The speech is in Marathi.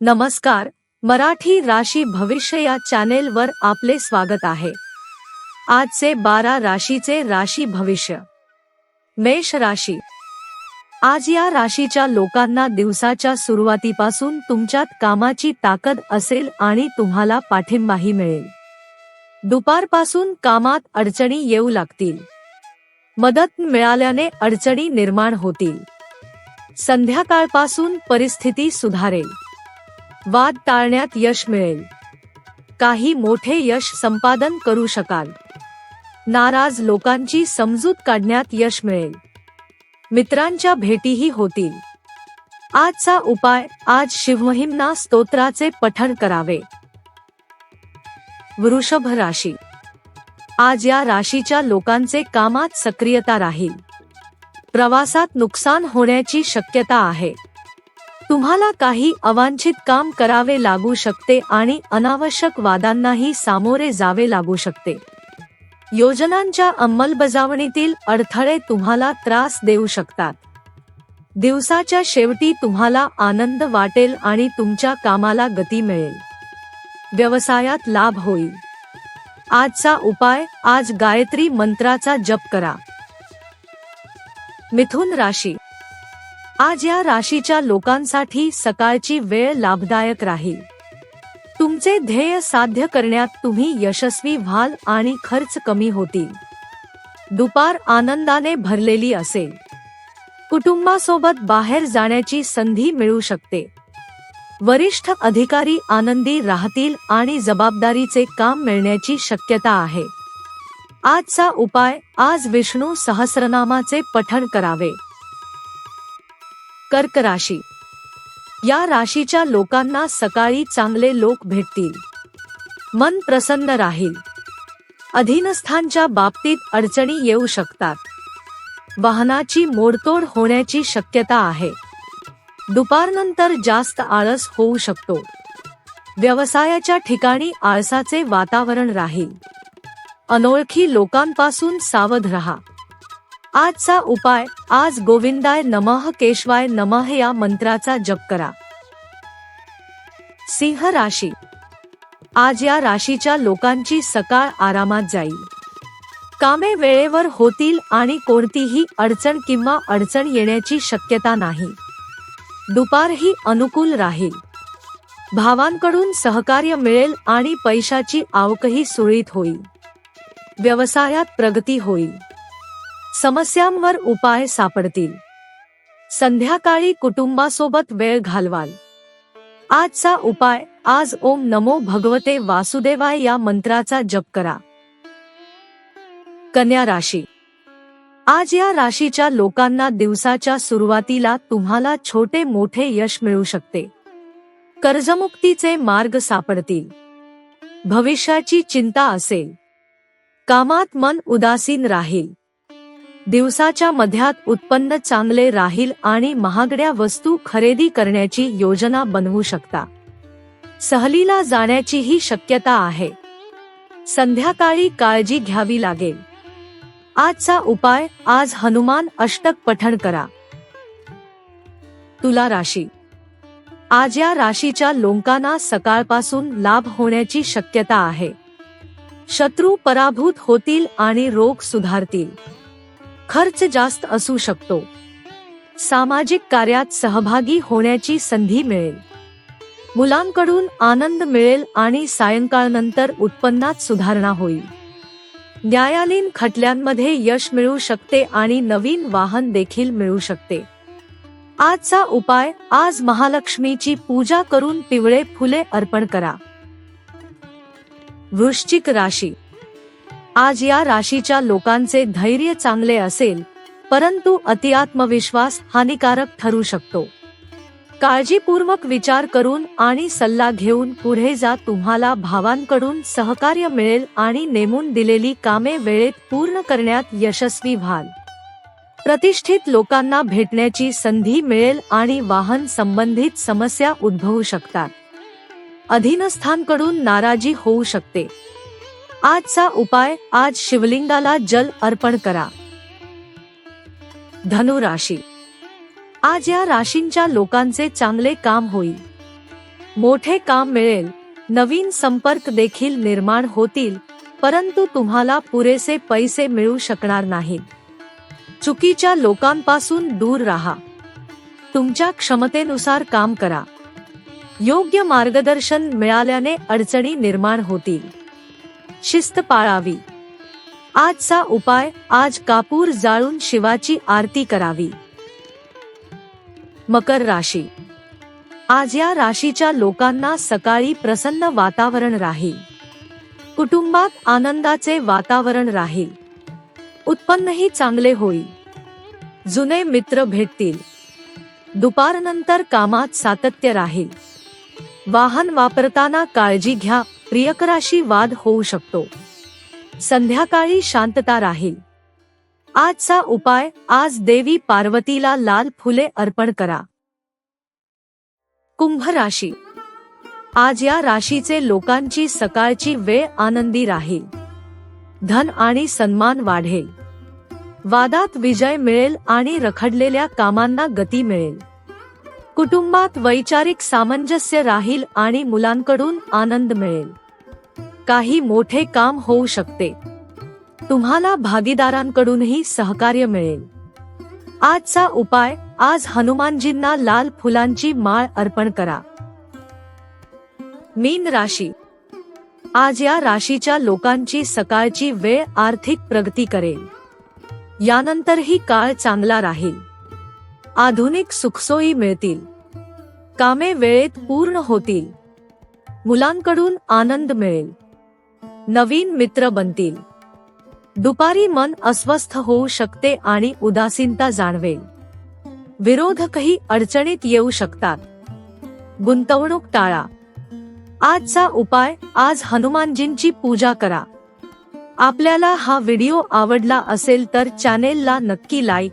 नमस्कार मराठी राशी भविष्य या चॅनेलवर आपले स्वागत आहे. आजचे बारा राशीचे राशी भविष्य. मेष राशी. आज या राशीच्या लोकांना दिवसाच्या सुरुवातीपासून तुमच्यात कामाची ताकद असेल आणि तुम्हाला पाठिंबाही मिळेल. दुपारपासून कामात अडचणी येऊ लागतील. मदत मिळाल्याने अडचणी निर्माण होतील. संध्याकाळपासून परिस्थिती सुधारेल. वाद टाळण्यात यश मिळेल. काही मोठे यश संपादन करू शकाल. नाराज लोकांची समजूत काढण्यात यश मिळेल. मित्रांच्या भेटीही होतील. आजचा उपाय आज शिवमहिमना स्तोत्राचे पठण करावे. वृषभ राशी. आज या राशीच्या लोकांचे कामात सक्रियता राहील. प्रवासात नुकसान होण्याची शक्यता आहे. तुम्हाला काही अवांछित काम करावे लागू शकते आणि अनावश्यक वादांनाही सामोरे जावे लागू शकते. योजनांच्या अंमलबजावणीतील अडथळे तुम्हाला त्रास देऊ शकतात. दिवसाच्या शेवटी तुम्हाला आनंद वाटेल आणि तुमच्या कामाला गती मिळेल. व्यवसायात लाभ होईल. आजचा उपाय आज गायत्री मंत्राचा जप करा. मिथुन राशी आज या राशीच्या लोकांसाठी सकाळची वेळ लाभदायक राहील. तुमचे ध्येय साध्य करण्यात तुम्ही यशस्वी व्हाल आणि खर्च कमी होतील. दुपार आनंदाने भरलेली असेल. कुटुंबासोबत बाहेर जाण्याची संधी मिळू शकते. वरिष्ठ अधिकारी आनंदी राहतील आणि जबाबदारीचे काम मिळण्याची शक्यता आहे. आजचा उपाय आज विष्णू सहस्रनामाचे पठण करावे. कर्क राशी. या राशीच्या लोकांना सकाळी चांगले लोक भेटतील. मन प्रसन्न राहील. अधीनस्थांच्या बाबतीत अडचणी येऊ शकतात. वाहनाची मोडतोड होण्याची शक्यता आहे. दुपारनंतर जास्त आळस होऊ शकतो. व्यवसायाच्या ठिकाणी आळसाचे वातावरण राहील. अनोळखी लोकांपासून सावध रहा. आजचा उपाय आज गोविंदाय नमः केशवाय नमः या मंत्राचा जप करा. सिंह राशी. आज या राशीच्या लोकांची सकाळ आरामात जाईल. कामे वेळेवर होतील आणि कोणतीही अडचण किंवा अडचण येण्याची शक्यता नाही. दुपारही अनुकूल राहील. भावांकडून सहकार्य मिळेल आणि पैशाची आवकही सुरळीत होईल. व्यवसायात प्रगती होईल. समस्यांवर उपाय सापडतील. संध्याकाळी कुटुंबासोबत वेळ घालवाल. आजचा उपाय आज ओम नमो भगवते वासुदेवाय या मंत्राचा जप करा. कन्या राशी. आज या राशीच्या लोकांना दिवसाच्या सुरुवातीला तुम्हाला छोटे मोठे यश मिळू शकते. कर्जमुक्तीचे मार्ग सापडतील. भविष्याची चिंता असेल. कामात मन उदासीन राहील. दिवसाच्या मध्यात उत्पन्न चांगले राहील आणि महागड्या वस्तू खरेदी करण्याची योजना बनवू शकता. सहलीला जाण्याचीही शक्यता आहे. संध्याकाळी काळजी घ्यावी लागेल. आजचा उपाय आज हनुमान अष्टक पठण करा. तुला राशी. आज या राशीच्या लोकांना सकाळपासून लाभ होण्याची शक्यता आहे. शत्रू पराभूत होतील आणि रोग सुधारतील. खर्च जास्त असू शकतो. सामाजिक कार्यात सहभागी होण्याची संधी मिळेल. मुलांकडून आनंद मिळेल आणि सायंकाळनंतर उत्पन्नात सुधारणा होईल. न्यायालयीन खटल्यांमध्ये यश मिळू शकते आणि नवीन वाहन देखील मिळू शकते. आजचा उपाय आज महालक्ष्मीची पूजा करून पिवळे फुले अर्पण करा. वृश्चिक राशी आज या राशीच्या लोकांचे धैर्य चांगले असेल परंतु अति आत्मविश्वास हानिकारक ठरू शकतो. काळजीपूर्वक विचार करून आणि सल्ला घेऊन पुढे जा तुम्हाला भावांकडून सहकार्य मिळेल आणि नेमून दिलेली कामे वेळेत पूर्ण करण्यात यशस्वी व्हाल. प्रतिष्ठित लोकांना भेटण्याची संधी मिळेल आणि वाहन संबंधित समस्या उद्भवू शकतात. अधीनस्थांकडून नाराजी होऊ शकते. आजचा उपाय आज शिवलिंगाला जल अर्पण करा. धनु राशी. आज या राशींच्या लोकांचे चांगले काम होईल. मोठे काम मिळेल. नवीन संपर्क देखील निर्माण होतील परंतु तुम्हाला पुरेसे पैसे मिळू शकणार नाहीत. चुकीच्या लोकांपासून दूर राहा. तुमच्या क्षमतेनुसार काम करा. योग्य मार्गदर्शन मिळाल्याने अडचणी निर्माण होतील. शिस्त पाळावी. आजचा उपाय आज कापूर जाळून शिवाची आरती करावी. मकर राशी. आज या राशीच्या लोकांना सकाळी प्रसन्न वातावरण राहील. कुटुंबात आनंदाचे वातावरण राहील. उत्पन्नही चांगले होईल. जुने मित्र भेटतील. दुपारनंतर कामात सातत्य राहील. वाहन वापरताना काळजी घ्या. प्रियकराशी वाद होऊ शकतो. संध्याकाळी शांतता राहील. आजचा उपाय आज देवी पार्वतीला लाल फुले अर्पण करा. कुंभ राशी. आज या राशीचे लोकांची सकाळची वेळ आनंदी राहील. धन आणि सन्मान वाढेल. वादात विजय मिळेल आणि रखडलेल्या कामांना गती मिळेल. कुटुंबात वैचारिक सामंजस्य राहील आणि मुलांकडून आनंद मिळेल. काही मोठे काम होऊ शकते. तुम्हाला भागीदारांकडूनही सहकार्य मिळेल. आजचा उपाय आज हनुमानजींना लाल फुलांची माळ अर्पण करा. मीन राशी. आज या राशीच्या लोकांची सकाळची वेळ आर्थिक प्रगती करेल. यानंतरही काळ चांगला राहील. आधुनिक सुखसोयी मिळतील. कामे वेळेत पूर्ण होतील. मुलांकडून आनंद मिळेल. नवीन मित्र बनतील. दुपारी मन अस्वस्थ होऊ शकते आणि उदासीनता जाणवेल. विरोधकही अडचणीत येऊ शकतात. गुंतवणूक टाळा. आजचा उपाय आज हनुमानजींची पूजा करा. आपल्याला हा व्हिडिओ आवडला असेल तर चॅनेलला नक्की लाईक